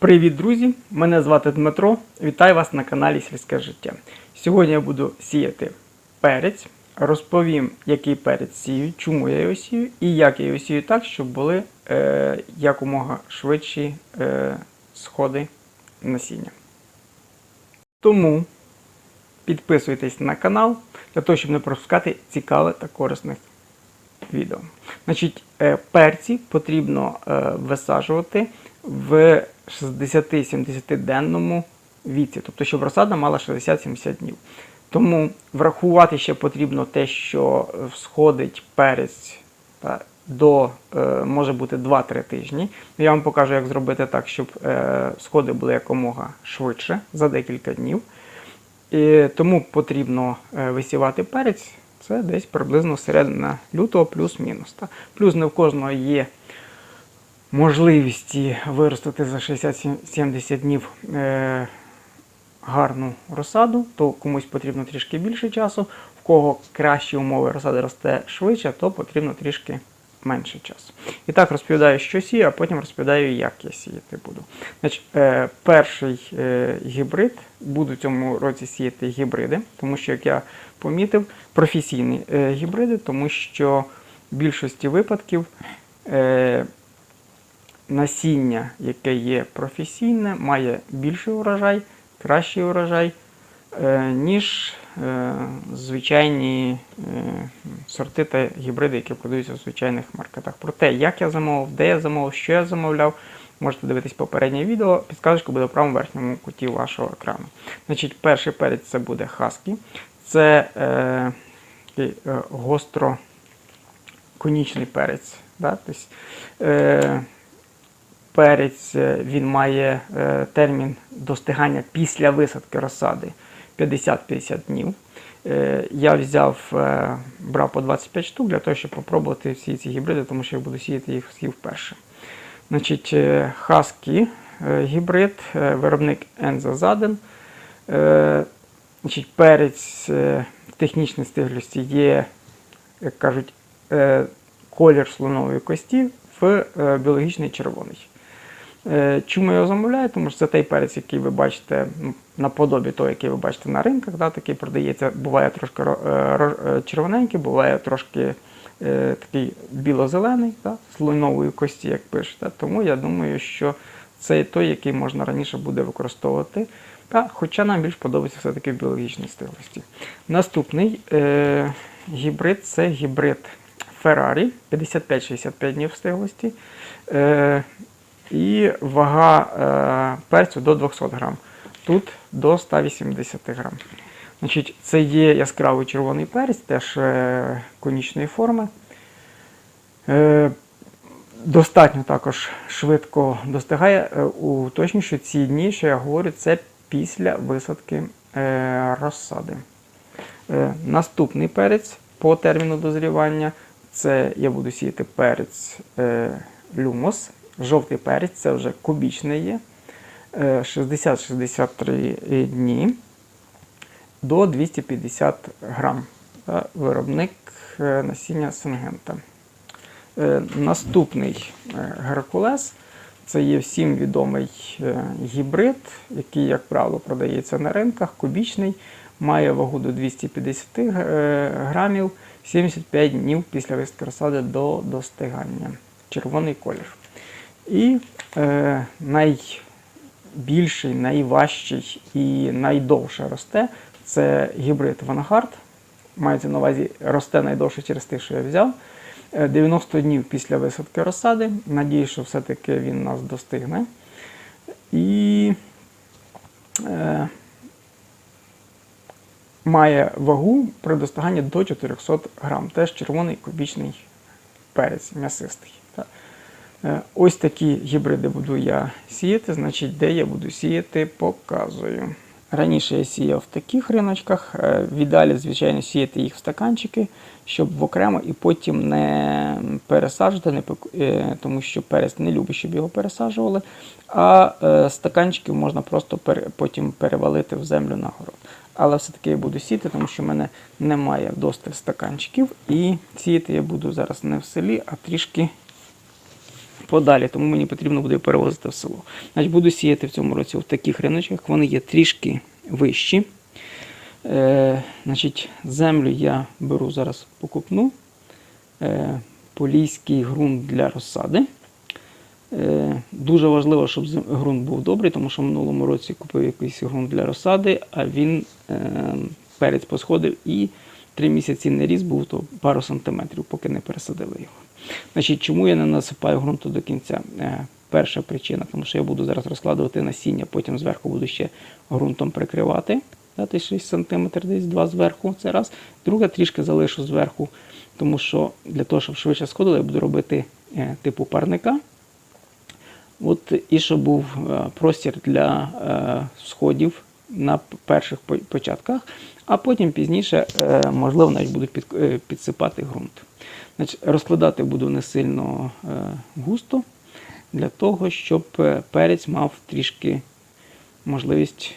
Привіт, друзі! Мене звати Дмитро. Вітаю вас на каналі Сільське життя. Сьогодні я буду сіяти перець. Розповім, який перець сію, чому я його сію і як я його сію так, щоб були е, якомога швидші е, сходи насіння. Тому підписуйтесь на канал для того, щоб не пропускати цікавих та корисних відео. Значить, е, перці потрібно е, висаджувати в 60-70 денному віці, тобто, щоб розсада мала 60-70 днів. Тому врахувати ще потрібно те, що всходить перець до е, може бути 2-3 тижні. Я вам покажу, як зробити так, щоб е, сходи були якомога швидше за декілька днів. І тому потрібно е, висівати перець. Це десь приблизно середина лютого, плюс-мінус. Плюс не в кожного є можливість виростити за 60-70 днів е, гарну розсаду, то комусь потрібно трішки більше часу. В кого кращі умови розсади росте швидше, то потрібно трішки менше часу. І так розповідаю, що сію, а потім розповідаю, як я сіяти буду. Значить, е, перший е, гібрид, буду цьому році сіяти гібриди, тому що, як я помітив, професійні е, гібриди, тому що в більшості випадків е, насіння, яке є професійне, має більший урожай, кращий урожай, е, ніж е, звичайні е, сорти та гібриди, які продаються в звичайних маркетах. Про те, як я замовив, де я замовив, що я замовляв, можете дивитись попереднє відео. Підсказочка буде в правому верхньому куті вашого екрану. Значить, перший перець це буде Husky. Це е, такий гостро конічний перець. Да? Тобто, е, перець е, він має е, термін достигання після висадки розсади 50-50 днів. Е, я взяв, брав по 25 штук для того, щоб спробувати всі ці гібриди, тому що я буду сіяти їх всі вперше. Значить, е, гібрид, виробник Enza Zaden. Значить, перець в технічній стиглості є, як кажуть, колір слонової кості в біологічний червоний. Е, Чому його замовляю? Тому що це той перець, який ви бачите ну, наподобі того, який ви бачите на ринках, да, такий продається, буває трошки ро- е, е, червоненький, буває трошки е, такий біло-зелений, да, слонової кості, як пишете. Тому я думаю, що це той, який можна раніше буде використовувати. Та, хоча нам більш подобається все-таки в біологічній стиглості. Наступний е, гібрид це гібрид Ferrari 55-65 днів стиглості. Е, і вага е, перцю до 200 грам. Тут до 180 грам. Значить, це є яскравий червоний перець, теж е, конічної форми. Е, достатньо також швидко достигає. Е, Уточнюю, що ці дні, що я говорю, це після висадки е, розсади. Е, наступний перець по терміну дозрівання це я буду сіяти перець е, люмос. Жовтий перець це вже кубічний є. Е, 60-63 дні до 250 грам. Е, Виробник е, насіння Сингента. Е, Наступний е, Геркулес це є всім відомий е, гібрид, який, як правило, продається на ринках, кубічний, має вагу до 250 е, грамів, 75 днів після розсади до достигання. Червоний колір. І е, найбільший, найважчий і найдовше росте це гібрид Vanguard. Мається на увазі росте найдовше через те, що я взяв. Е, 90 днів після висадки розсади. Надію, що все-таки він нас достигне. І е, має вагу при достиганні до 400 грам. Теж червоний кубічний перець м'ясистий. Е, Ось такі гібриди буду я сіяти. Значить, де я буду сіяти, показую. Раніше я сіяв в таких риночках. е, В ідеалі, звичайно, сіяти їх в стаканчики, щоб в окремо і потім не пересаджувати, не е, тому що перець не любить, щоб його пересаджували. А стаканчики можна просто пере- потім перевалити в землю на город. Але все-таки я буду сіяти, тому що в мене немає вдосталь стаканчиків. І сіяти я буду зараз не в селі, а трішки подалі, тому мені потрібно буде перевозити в село. Значить, буду сіяти в цьому році в таких риночках. Вони є трішки вищі. Е, значить, землю я беру зараз покупну. Е, поліський ґрунт для розсади. Е, Дуже важливо, щоб ґрунт був добрий, тому що в минулому році купив якийсь ґрунт для розсади, а він е, перець посходив і три місяці не ріс, був то пару сантиметрів, поки не пересадили його. Значить, чому я не насипаю ґрунту до кінця? Е, Перша причина, тому що я буду зараз розкладувати насіння, потім зверху буду ще ґрунтом прикривати. Дати 6 см, десь два зверху, це раз. Друга трішки залишу зверху, тому що для того, щоб швидше сходило, я буду робити е, типу парника. От, і щоб був е, простір для сходів на перших початках, а потім пізніше, е, можливо, навіть буду е, підсипати ґрунт. Розкладати буду не сильно е, густо, для того, щоб перець мав трішки можливість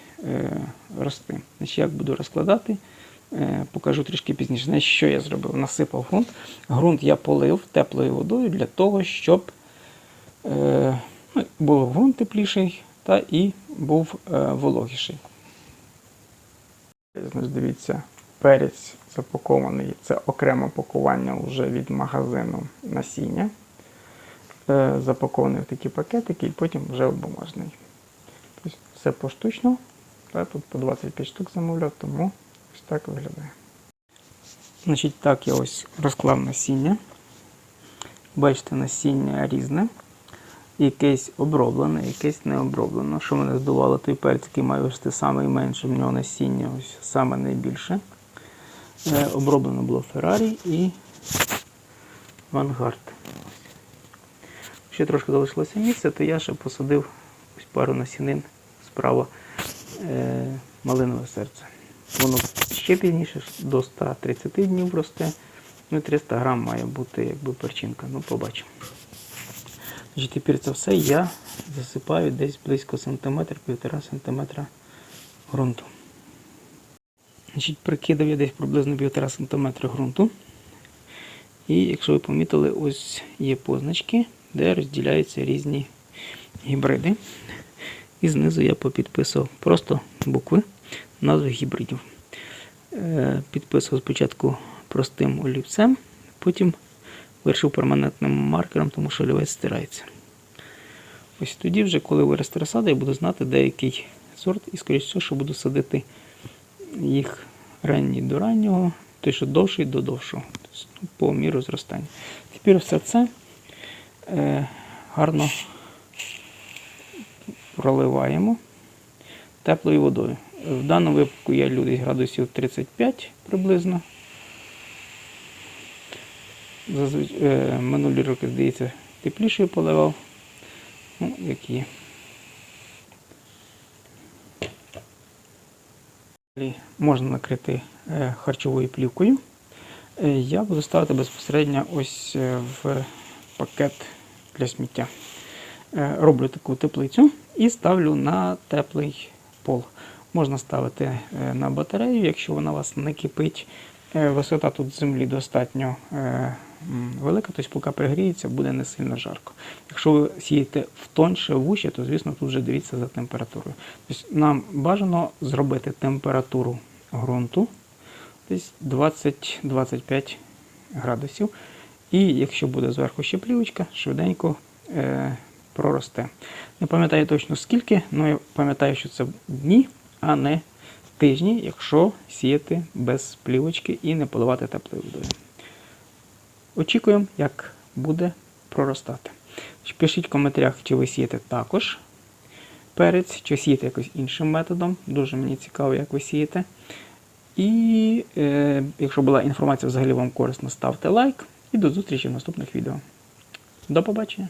рости. Як буду розкладати, покажу трішки пізніше. Значить, що я зробив? Насипав ґрунт. Ґрунт я полив теплою водою для того, щоб ну, був ґрунт тепліший та і був вологіший. Дивіться, перець запакований. Це окреме пакування вже від магазину насіння. Е, запакований в такі пакетики і потім вже в бумажний. Тобто все поштучно. Тут по 25 штук замовляв, тому ось так виглядає. Значить, так я ось розклав насіння. Бачите, насіння різне. Якесь оброблене, якесь не оброблено. Що мене здивувало, той перець, який має рости найменше, в нього насіння ось саме найбільше. Е, оброблено було Феррарі і Вангард. Ще трошки залишилося місця, то я ще посадив ось пару насінин справа е, малинове серце. Воно ще пізніше до 130 днів росте. Ну 300 грам має бути якби перчинка. Ну, побачимо. Значить, тепер це все я засипаю десь близько сантиметр, півтора сантиметра ґрунту. Значить, прикидав я десь приблизно півтора сантиметра ґрунту. І якщо ви помітили, ось є позначки, де розділяються різні гібриди. І знизу я попідписував просто букви, назви гібридів. Е, Підписував спочатку простим олівцем, потім вирішив перманентним маркером, тому що олівець стирається. Ось тоді, вже, коли виросте розсада, я буду знати деякий сорт і, скоріш всього, що буду садити їх ранній до раннього, той, що довший до довшого, тобто, ну, по міру зростання. Тепер все це е, гарно проливаємо теплою водою. В даному випадку я лю десь градусів 35 приблизно. Зазвичай, е, минулі роки, здається, тепліше поливав. Ну, як є. Можна накрити е, харчовою плівкою. Е, Я буду ставити безпосередньо ось в пакет для сміття. Роблю таку теплицю і ставлю на теплий пол. Можна ставити на батарею, якщо вона у вас не кипить. Е, Висота тут землі достатньо е, велика, тобто поки пригріється, буде не сильно жарко. Якщо ви сієте в тонше, вуще, то звісно тут вже дивіться за температурою. Тобто нам бажано зробити температуру ґрунту десь 20-25 градусів. І якщо буде зверху ще плівочка, швиденько е, проросте. Не пам'ятаю точно скільки, але я пам'ятаю, що це дні, а не тижні, якщо сіяти без плівочки і не поливати теплою водою. Очікуємо, як буде проростати. Пишіть в коментарях, чи ви сієте також перець, чи сієте якось іншим методом. Дуже мені цікаво, як ви сієте. І е, якщо була інформація взагалі вам корисна, ставте лайк і до зустрічі в наступних відео. До побачення!